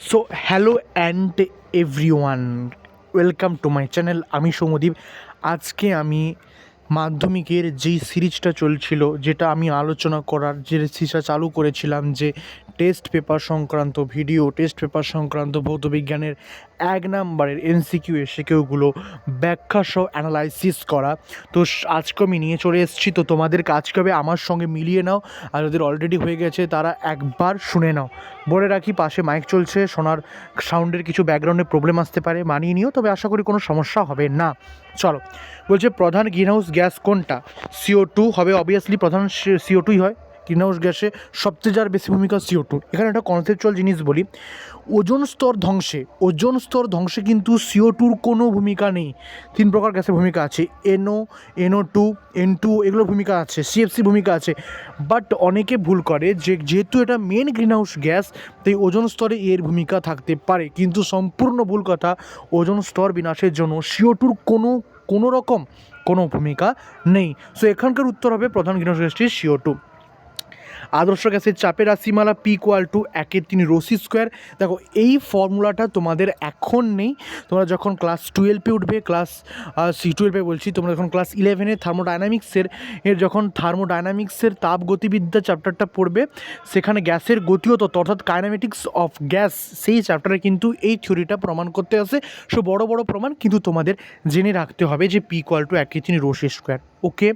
So hello and everyone welcome to my channel আমি সৌমদীপ আজকে আমি মাধ্যমিকের যেই সিরিজটা চলছিল, যেটা আমি আলোচনা করার, যে সিরিজটা চালু করেছিলাম, যে টেস্ট পেপার সংক্রান্ত ভিডিও টেস্ট পেপার সংক্রান্ত ভৌতবিজ্ঞানের এক নাম্বারের এনসিকিউ এসিকিউগুলো ব্যাখ্যা সহ অ্যানালাইসিস করা। তো আজকে আমি নিয়ে চলে এসেছি। তো তোমাদের কাজকে হবে আমার সঙ্গে মিলিয়ে নাও। আর যাদের অলরেডি হয়ে গেছে, তারা একবার শুনে নাও। বলে রাখি, পাশে মাইক চলছে। শোনার সাউন্ডের কিছু ব্যাকগ্রাউন্ডে প্রবলেম আসতে পারে, মানিয়ে নিও। তবে আশা করি কোনো সমস্যা হবে না। চলো, বলছে প্রধান গ্রিনহাউস গ্যাস কোনটা? সিও টু হবে অবভিয়াসলি প্রধান সিও টুই হয়। গ্রিনহাউস গ্যাসে সবচেয়ে যার বেশি ভূমিকা সিও টু এখানে একটা কনসেপচুয়াল জিনিস বলি, ওজন স্তর ধ্বংসে, ওজন স্তর ধ্বংসে কিন্তু সিও টুর কোনো ভূমিকা নেই। তিন প্রকার গ্যাসের ভূমিকা আছে NO NO two N two এগুলোর ভূমিকা আছে সিএফসি ভূমিকা আছে। বাট অনেকে ভুল করে যে যেহেতু এটা মেন গ্রিনহাউস গ্যাস তাই ওজন স্তরে এর ভূমিকা থাকতে পারে। কিন্তু সম্পূর্ণ ভুল কথা, ওজন স্তর বিনাশের জন্য সিও টুর কোনো কোনো রকম কোনো ভূমিকা নেই। সো এখানকার উত্তর হবে প্রধান গ্রিনহাউস গ্যাসটি সিও টু আদর্শ গ্যাসের চাপের রাশিমালা পি ইকুয়াল টু একের তিন রোসি স্কোয়ার দেখো, এই ফর্মুলাটা তোমাদের এখন নেই। তোমরা যখন ক্লাস টুয়েলভে উঠবে ক্লাস সি টুয়েলভে বলছি, তোমরা যখন ক্লাস ইলেভেনে থার্মোডাইনামিক্সের এর যখন থার্মোডাইনামিক্সের তাপ গতিবিদ্যা চ্যাপ্টারটা পড়বে, সেখানে গ্যাসের গতিও তত্ত্ব, অর্থাৎ কাইনামেটিক্স অফ গ্যাস সেই চ্যাপ্টারে কিন্তু এই থিওরিটা প্রমাণ করতে আসে সো, বড় বড় প্রমাণ কিন্তু তোমাদের জেনে রাখতে হবে যে পি ইকুয়াল টু একের তিন রোসি স্কোয়ার ওকে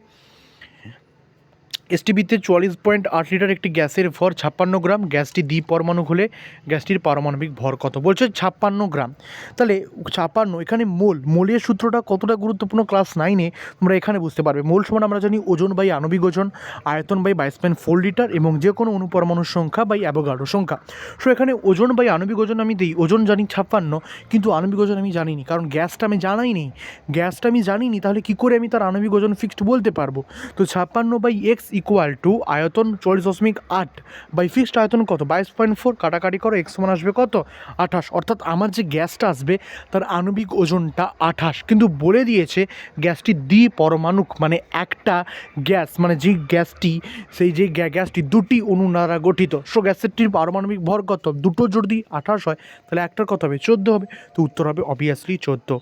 এসটিবিতে চুয়াল্লিশ পয়েন্ট আট লিটার একটি গ্যাসের ভর, ছাপ্পান্ন গ্রাম। গ্যাসটি দ্বি পরমাণু হলে গ্যাসটির পারমাণবিক ভর কত? বলছে ছাপ্পান্ন গ্রাম। তাহলে ছাপ্পান্ন, এখানে মোল, মোলের সূত্রটা কতটা গুরুত্বপূর্ণ? ক্লাস নাইনে তোমরা এখানে বুঝতে পারবে। মোল সমান আমরা জানি ওজন বাই আণবিক ওজন, আয়তন বাই বাইশ পয়েন্ট ফোর লিটার এবং যে কোনো অনুপরমাণুর সংখ্যা বাই অ্যাভোগাড্রো সংখ্যা। সো এখানে ওজন বাই আণবিক ওজন আমি দিই, ওজন জানি ছাপ্পান্ন, কিন্তু আণবিক ওজন আমি জানিনি, কারণ গ্যাসটা আমি জানাই নেই। গ্যাসটা আমি জানিনি, তাহলে কী করে আমি তার আণবিক ওজন ফিক্সড বলতে পারব? তো ছাপ্পান্ন বাই এক্স ইকুয়াল টু আয়তন চল্লিশ দশমিক আট বাই ফিক্সড আয়তন কত? বাইশ পয়েন্ট ফোর কাটাকাটি করো এক্স সমান আসবে কত? আঠাশ। অর্থাৎ আমার যে গ্যাসটা আসবে, তার আণবিক ওজনটা আঠাশ। কিন্তু বলে দিয়েছে গ্যাসটি দ্বি পরমাণুক মানে একটা গ্যাস মানে যে গ্যাসটি, সেই যে গ্যা- গ্যাসটি দুটি অণু দ্বারা গঠিত। সো গ্যাসেরটির পারমাণবিক ভর কত? দুটো যদি আঠাশ হয়, তাহলে একটার কত হবে? চোদ্দ হবে। তো উত্তর হবে অবভিয়াসলি চোদ্দ।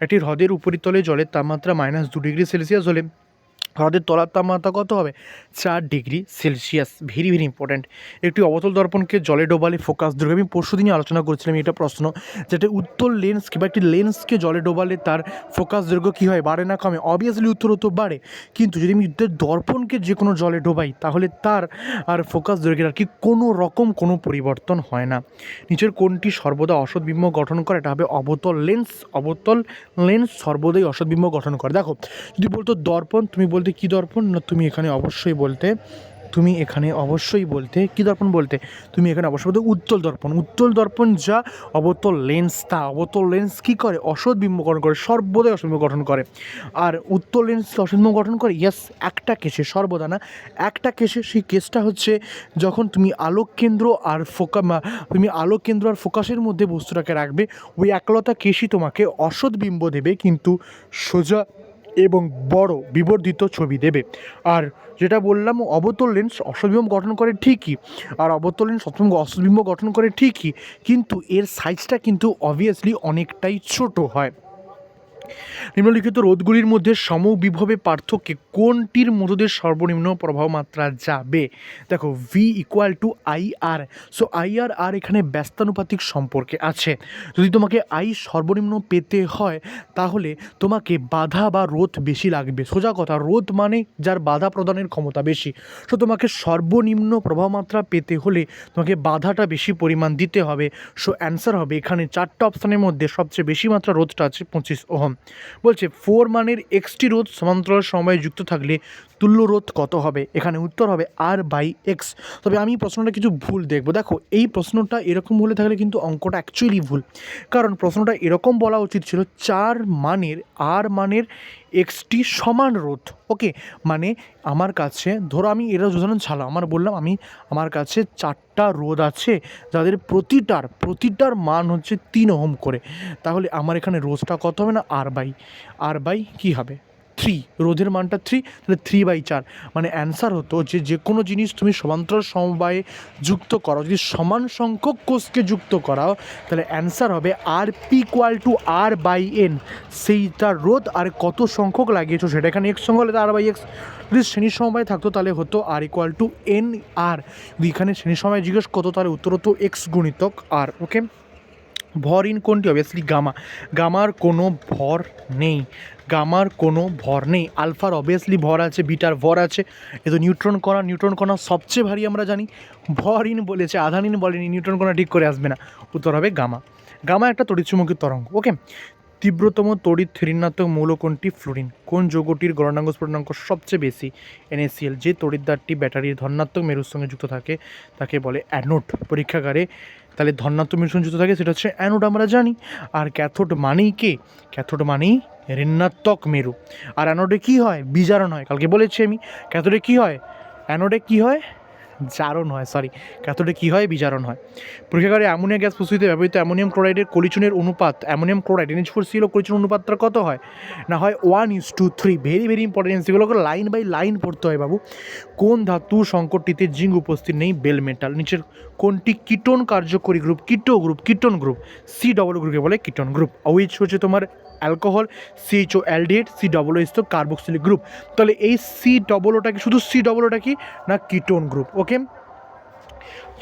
একটি হ্রদের উপরিতলে জলের তাপমাত্রা মাইনাস দু ডিগ্রি সেলসিয়াস হলে হ্রদের তলার তাপমাত্রা কত হবে? চার degree Celsius. Very very important একটি অবতল দর্পণকে জলে ডোবালে ফোকাস দৈর্ঘ্য আমি পরশু দিনই আলোচনা করছিলাম এটা প্রশ্ন যেটা উত্তর লেন্স কিংবা একটি লেন্সকে জলে ডোবালে তার ফোকাস দৈর্ঘ্য কী হয়? বাড়ে না কমে? অবভিয়াসলি উত্তর হতো বাড়ে। কিন্তু যদি আমি দর্পণকে যে কোনো জলে ডোবাই, তাহলে তার আর ফোকাস দৈর্ঘ্যের আর কি কোনো রকম কোনো পরিবর্তন হয় না। নিচের কোনটি সর্বদা অসৎবিম্ব গঠন করে, এটা হবে অবতল লেন্স অবতল লেন্স সর্বদাই অসৎবিম্ব গঠন করে। দেখো, যদি বলতো দর্পণ, তুমি বলতে কী দর্পণ? না, তুমি এখানে অবশ্যই বলতে, তুমি এখানে অবশ্যই বলতে, কী দর্পণ বলতে? তুমি এখানে অবশ্যই বলতে উত্তল দর্পণ। উত্তল দর্পণ যা অবতল লেন্স তা অবতল লেন্স কী করে? অসৎ বিম্ব গঠন করে, সর্বদাই অসৎ গঠন করে। আর উত্তল লেন্স অসৎ বিম্ব গঠন করে? ইয়াস একটা কেসে, সর্বদা না। একটা কেসে, সেই কেসটা হচ্ছে যখন তুমি আলোক কেন্দ্র আর ফোকা তুমি আলোক কেন্দ্র আর ফোকাসের মধ্যে বস্তুটাকে রাখবে, ওই একলতা কেসই তোমাকে অসৎ বিম্ব দেবে, কিন্তু সোজা এবং বড় বিবর্ধিত ছবি দেবে। আর যেটা বললাম, অবতল লেন্স অসৎবিম্ব গঠন করে ঠিকই, আর অবতল লেন্স অসৎবিম্ব অসৎবিম্ব গঠন করে ঠিকই, কিন্তু এর সাইজটা কিন্তু অবভিয়াসলি অনেকটাই ছোট হয়। নিম্নলিখিত রোধগুলির মধ্যে সমবিভবে পার্থক্যে কোনটির মধ্যে সর্বনিম্ন প্রবাহ মাত্রা যাবে? দেখো V equal to I R so I R আর এখানে ব্যস্তানুপাতিক সম্পর্কে আছে। যদি তোমাকে আই সর্বনিম্ন পেতে হয়, তাহলে তোমাকে বাধা বা রোধ বেশি লাগবে। সোজা কথা, রোধ মানে যার বাধা প্রদানের ক্ষমতা বেশি। সো তোমাকে সর্বনিম্ন প্রবাহ মাত্রা পেতে হলে তোমাকে বাধাটা বেশি পরিমাণ দিতে হবে। সো অ্যান্সার হবে এখানে চারটা অপশানের মধ্যে সবচেয়ে বেশি মাত্রা রোধটা আছে পঁচিশ ওহম। বলছে, ফোর মানের এক্সটি রোধ সমান্তরাল সময়ে যুক্ত থাকলে তুল্য রোধ কত হবে? এখানে উত্তর হবে আর বাই এক্স তবে আমি প্রশ্নটা কিছু ভুল দেখব। দেখো, এই প্রশ্নটা এরকম হলে থাকলে কিন্তু অঙ্কটা অ্যাকচুয়ালি ভুল। কারণ প্রশ্নটা এরকম বলা উচিত ছিল, চার মানের আর মানের এক্সটি সমান রোধ। ওকে মানে আমার কাছে, ধরো আমি এটা উদাহরণ ছাড়া আমার বললাম আমি, আমার কাছে চারটা রোধ আছে, যাদের প্রতিটার প্রতিটার মান হচ্ছে তিন ওহম করে। তাহলে আমার এখানে রোধটা কত হবে না? আর বাই আর বাই কী হবে? থ্রি রোধের মানটা থ্রি তাহলে থ্রি বাই চার। মানে অ্যান্সার হতো যে যে কোনো জিনিস তুমি সমান্তরাল সমবায়ে যুক্ত করো। যদি সমান সংখ্যক কোষকে যুক্ত করাও, তাহলে অ্যান্সার হবে R P equal to R by N সেইটার রোধ আর কত সংখ্যক লাগিয়েছো সেটা এখানে এক্স সংখ্যক হলে আর বাই এক্স যদি শ্রেণির সমবায় থাকতো তাহলে হতো R equal to N R যদি এখানে শ্রেণির সময় জিজ্ঞেস করতো তাহলে উত্তর হতো এক্স গুণিতক আর ওকে ভর ইন কোনটি? অবভিয়াসলি গামা গামার কোনো ভর নেই। গামার কোনো ভর নেই। আলফার অবভিয়াসলি ভর আছে, বিটার ভর আছে। এ তো নিউট্রন কণা। নিউট্রন কণা সবচেয়ে ভারী আমরা জানি। ভর ইন বলেছে, আধান ইন বলেনি। নিউট্রন কণা ঠিক করে আসবে না। উত্তর হবে গামা গামা একটা তড়িৎচুম্বকী তরঙ্গ ওকে তীব্রতম তড়িৎ ঋণাত্মক মৌল কোনটি ফ্লোরিন। কোন যৌগটির গণনাঙ্ক স্ফুটনাঙ্ক সবচেয়ে বেশি? এনএসিএল যে তড়িৎদ্বারটি ব্যাটারির ধনাত্মক মেরুর সঙ্গে যুক্ত থাকে, তাকে বলে অ্যানোড পরীক্ষাগারে। তাহলে ধনাত্মক মেরুর সঙ্গে যুক্ত থাকে, সেটা হচ্ছে অ্যানোড আমরা জানি। আর ক্যাথোড মানেই কে? ক্যাথোড মানেই ঋণাত্মক মেরু। আর অ্যানোডে কী হয়? বিজারণ হয়, কালকে বলেছি আমি। ক্যাথোডে কী হয়? অ্যানোডে কী হয়? জারণ হয় সরি ক্যাথোডে কী হয়? বিজারণ হয়। পরীক্ষাগারে অ্যামোনিয়া গ্যাস প্রস্তুতিতে ব্যবহৃত অ্যামোনিয়াম ক্লোরাইডের কলিচুনের অনুপাত, ammonium chloride NH four CL কলিচুন অনুপাতটা কত হয়? না হয় one is to three very very important সেগুলোকে লাইন বাই লাইন পড়তে হয় বাবু। কোন ধাতু সংকটটিতে জিঙ্ক উপস্থিত নেই? Bell metal. নিচের কোনটি কিটোন কার্যকরী group keto group ketone group C double গ্রুপকে বলে কিটোন গ্রুপ উইচ হচ্ছে তোমার alcohol CHO aldehyde C double S তো কার্বক্সিলিক গ্রুপ তাহলে এই সি ডবল ওটা কি শুধু সি ডবল ওটা কি? না কিটোন গ্রুপ ওকে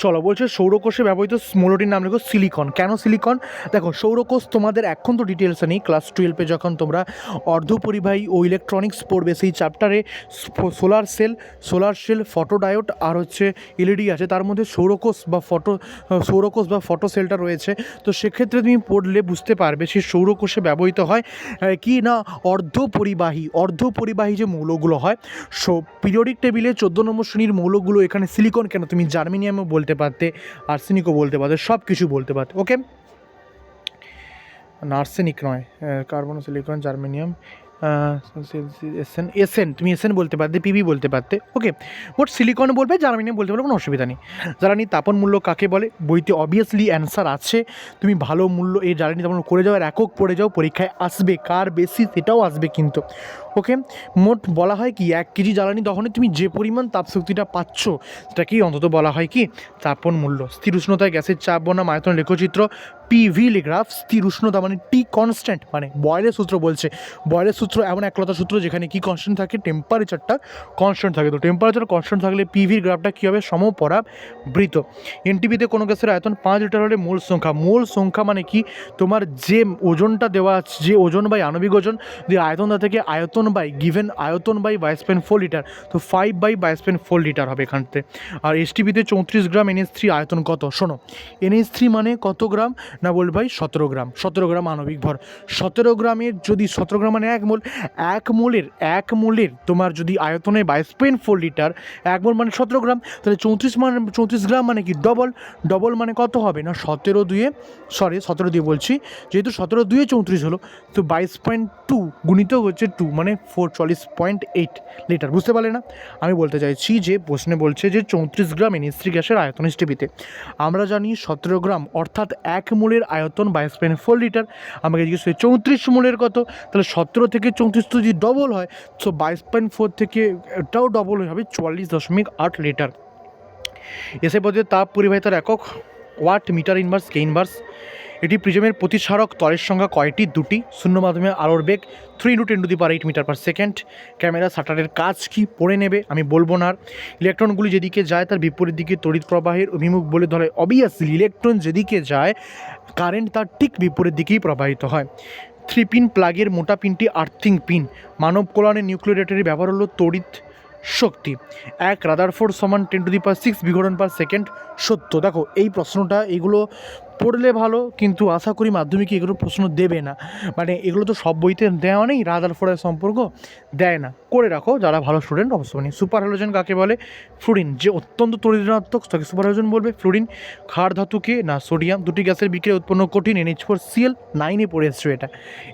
চলো, বলছে সৌরকোষে ব্যবহৃত মৌলটির নাম লেখো সিলিকন। কেন সিলিকন? দেখো, সৌরকোষ তোমাদের এখন তো ডিটেলসে নেই। ক্লাস টুয়েলভে যখন তোমরা অর্ধপরিবাহী ও ইলেকট্রনিক্স পড়বে, সেই চ্যাপ্টারে solar cell solar cell photodiode আর হচ্ছে এলইডি আছে। তার মধ্যে সৌরকোষ বা ফটো সৌরকোষ বা ফটো সেলটা রয়েছে। তো সেক্ষেত্রে তুমি পড়লে বুঝতে পারবে সেই সৌরকোষে ব্যবহৃত হয়। কি না অর্ধপরিবাহী অর্ধপরিবাহী যে মৌলগুলো হয়, সো পিরিয়ডিক টেবিলে চোদ্দ নম্বর শ্রেণির মৌলগুলো এখানে সিলিকন কেন? তুমি জার্মেনিয়ামও বলতে পারতে আর্সেনিকও বলতে পারতে সব কিছু বলতে পারতে ওকে আর্সেনিক নয় carbon silicon germanium Sn Sn, তুমি এসএন বলতে পারতে, পিবি বলতে পারতে ওকে মোট সিলিকন বলবে জার্মেনিয়াম বলতে পারবে কোনো অসুবিধা নেই। জ্বালানি তাপন মূল্য কাকে বলে? বইতে অবভিয়াসলি অ্যান্সার আছে। তুমি ভালো মূল্য, এই জ্বালানি তাপন করে যাও, আর একক পড়ে যাও, পরীক্ষায় আসবে, কার বেশি সেটাও আসবে কিন্তু ওকে মোট বলা হয় কি, এক কেজি জ্বালানি দহনে তুমি যে পরিমাণ তাপশক্তিটা পাচ্ছ, সেটাকেই অন্তত বলা হয় কি, তাপন মূল্য। স্থির উষ্ণতায় গ্যাসের চাপ বনাম আয়তন লেখচিত্র পিভি লিগ্রাফ স্থির উষ্ণতা মানে টি কনস্ট্যান্ট মানে বয়লের সূত্র বলছে। বয়লের সূত্র এমন একলতা সূত্র যেখানে কি কনস্ট্যান্ট থাকে? টেম্পারেচারটা কনস্ট্যান্ট থাকে। তো টেম্পারেচার কনস্ট্যান্ট থাকলে পিভির গ্রাফটা কী হবে? সমপরাবৃত এনটিপিতে কোনো গ্যাসের আয়তন পাঁচ লিটার হলে মোল সংখ্যা। মোল সংখ্যা মানে কি? তোমার যে ওজনটা দেওয়া আছে, যে ওজন বাই আণবিক ওজন, যে আয়তন দেওয়া থেকে আয়তন বাই গিভেন আয়তন বাই বাইশ পয়েন্ট ফোর লিটার তো ফাইভ বাই বাইশ পয়েন্ট ফোর লিটার হবে এখানতে। আর এসটিপিতে চৌত্রিশ গ্রাম এনএস থ্রি আয়তন কত? শোনো এনএস থ্রি মানে কত গ্রাম? না বল ভাই, সতেরো গ্রাম। সতেরো গ্রাম আণবিক ভর। সতেরো গ্রামের যদি, সতেরো গ্রাম মানে এক মোল, এক মোলের এক মোলের তোমার যদি আয়তনে বাইশ পয়েন্ট ফোর লিটার, এক মোল মানে সতেরো গ্রাম, তাহলে চৌত্রিশ মানে চৌত্রিশ গ্রাম মানে কি? ডবল। ডবল মানে কত হবে? না, সতেরো দুয়ে সরি সতেরো দিয়ে বলছি, যেহেতু সতেরো দুয়ে চৌত্রিশ হলো, তো বাইশ পয়েন্ট টু গুণিত হচ্ছে টু মানে ফোর চল্লিশ পয়েন্ট এইট লিটার। বুঝতে পারলে না? আমি বলতে চাইছি যে, প্রশ্নে বলছে যে, চৌত্রিশ গ্রাম এনএসথ্রি গ্যাসের আয়তন এসটিপিতে আমরা জানি সতেরো গ্রাম, অর্থাৎ এক মোলের আয়তন বাইশ পয়েন্ট ফোর লিটার আমাকে জিজ্ঞেস করে চৌত্রিশ মোলের কত? তাহলে সতেরো থেকে চৌত্রিশ তো যদি ডবল হয় সো বাইশ পয়েন্ট ফোর থেকে এটাও ডবল হয়ে হবে চুয়াল্লিশ দশমিক আট লিটার এসে পথে তাপ পরিবাহিতার একক watt metre inverse K inverse এটি প্রিজমের প্রতিসারক তলের সংখ্যা কয়টি? দুটি। শূন্য মাধ্যমে আলোর বেগ three into ten to the power eight metre per second. Camera শাটারের কাজ কি? পড়ে নেবে? আমি বলব না ইলেকট্রনগুলি যেদিকে যায় তার বিপরীত দিকে তড়িৎ প্রবাহের অভিমুখ বলে ধরে। অবভিয়াসলি ইলেকট্রন যেদিকে যায় কারেন্ট তার ঠিক বিপরীত দিকেই প্রবাহিত হয়। থ্রি পিন প্লাগের মোটা পিনটি আর্থিং পিন মানব কল্যাণে নিউক্লিয়ারেটারি ব্যবহার হলো তড়িৎ শক্তি। এক রাদারফোর্ড সমান ten to the power six বিঘটন per second. সত্য। দেখো, এই প্রশ্নটা, এগুলো পড়লে ভালো, কিন্তু আশা করি মাধ্যমিকে এগুলো প্রশ্ন দেবে না। মানে এগুলো তো সব বইতে দেওয়া নেই রাদারফোর্ডের সম্পর্ক দেয় না। করে রাখো, যারা ভালো স্টুডেন্ট অবশ্য মানে সুপার হ্যালোজেন কাকে বলে? ফ্লুরিন, যে অত্যন্ত তরিণাত্মক তাকে সুপার হ্যালোজেন বলবে ফ্লুরিন। ক্ষার ধাতুকে না, সোডিয়াম। দুটি গ্যাসের বিক্রিয়া উৎপন্ন কঠিন এনএইচ ফোর সিএল নাইনে পড়ে এসছো এটা।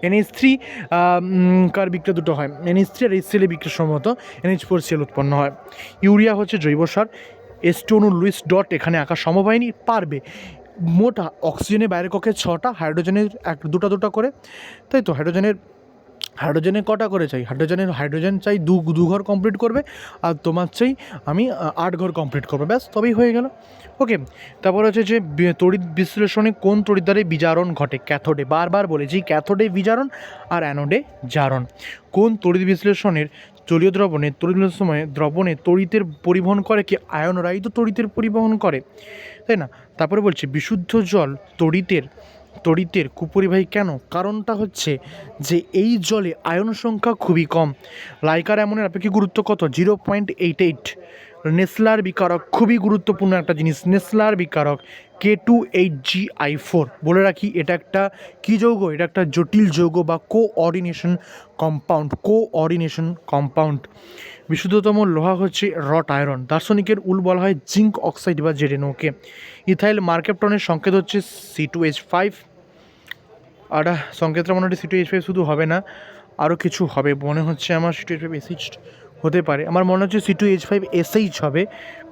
এনএইচ থ্রি কার বিক্রিয়া দুটো হয়? এনএইচ থ্রি আর এইচ সিএলের বিক্রিয়া সম্ভবত এনএইচ ফোর সিএল উৎপন্ন হয়। ইউরিয়া হচ্ছে জৈব সার। এস টু লুইস ডট এখানে আঁকা সম্ভব পারবে। মোট অক্সিজেনের বাইরের কক্ষে ছটা, হাইড্রোজেনের এক, দুটা দুটা করে। তাই তো? হাইড্রোজেনের হাইড্রোজেনে কটা করে চাই? হাইড্রোজেনের, হাইড্রোজেন চাই দু দু ঘর কমপ্লিট করবে আর তোমার চাই আমি আট ঘর কমপ্লিট করব। ব্যাস, তবেই হয়ে গেল। ওকে তারপর হচ্ছে যে তড়িৎ বিশ্লেষণে কোন তড়িৎ দ্বারে বিজারণ ঘটে? ক্যাথোডে। বারবার বলেছি, ক্যাথোডে বিজারণ আর অ্যানোডে জারণ। কোন তড়িৎ বিশ্লেষণের জলীয় দ্রবণে সময়ে সময় দ্রবণে তড়িতের পরিবহন করে কি আয়নরাই তো তড়িতের পরিবহন করে? তাই না? তারপরে বলছি, বিশুদ্ধ জল তড়িতের তড়িতের কুপরিবাহী কেন? কারণটা হচ্ছে যে এই জলে আয়ন সংখ্যা খুবই কম। লাইকার অ্যামনের আপেক্ষিক গুরুত্ব কত? Zero point eight eight Nessler বিকারক খুবই গুরুত্বপূর্ণ একটা জিনিস, Nessler বিকারক K two H G I four বলে রাখি, এটা একটা কী যৌগ? এটা একটা জটিল যৌগ বা coordination compound coordination compound বিশুদ্ধতম লোহা হচ্ছে রট আয়রন দার্শনিকের উল বলা হয় জিঙ্ক অক্সাইড বা জেডেনোকে ইথাইল মার্কেপটনের সংকেত হচ্ছে সি টু এইচ ফাইভ আর সংকেতটা মনে হচ্ছে সি টু এইচ ফাইভ শুধু হবে না আরও কিছু হবে। মনে হচ্ছে আমার C two H five SH হতে পারে। আমার মনে হচ্ছে C two H five SH হবে।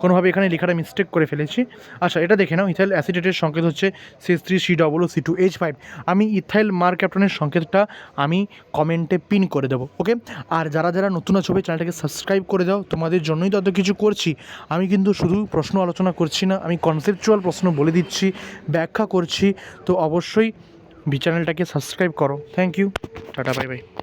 কোনোভাবে এখানে লেখাটা মিস্টেক করে ফেলেছি। আচ্ছা এটা দেখে নাও। ইথাইল অ্যাসিডেটের সংকেত হচ্ছে C three C double C two H five আমি ইথাইল মার ক্যাপ্টনের সংকেতটা আমি কমেন্টে পিন করে দেবো ওকে আর যারা যারা নতুন আছো চ্যানেলটাকে সাবস্ক্রাইব করে দাও। তোমাদের জন্যই তো এত কিছু করছি। আমি কিন্তু শুধু প্রশ্ন আলোচনা করছি না, আমি কনসেপচুয়াল প্রশ্ন বলে দিচ্ছি, ব্যাখ্যা করছি। তো অবশ্যই বি চ্যানেলটাকে সাবস্ক্রাইব করো। Thank you tata bye bye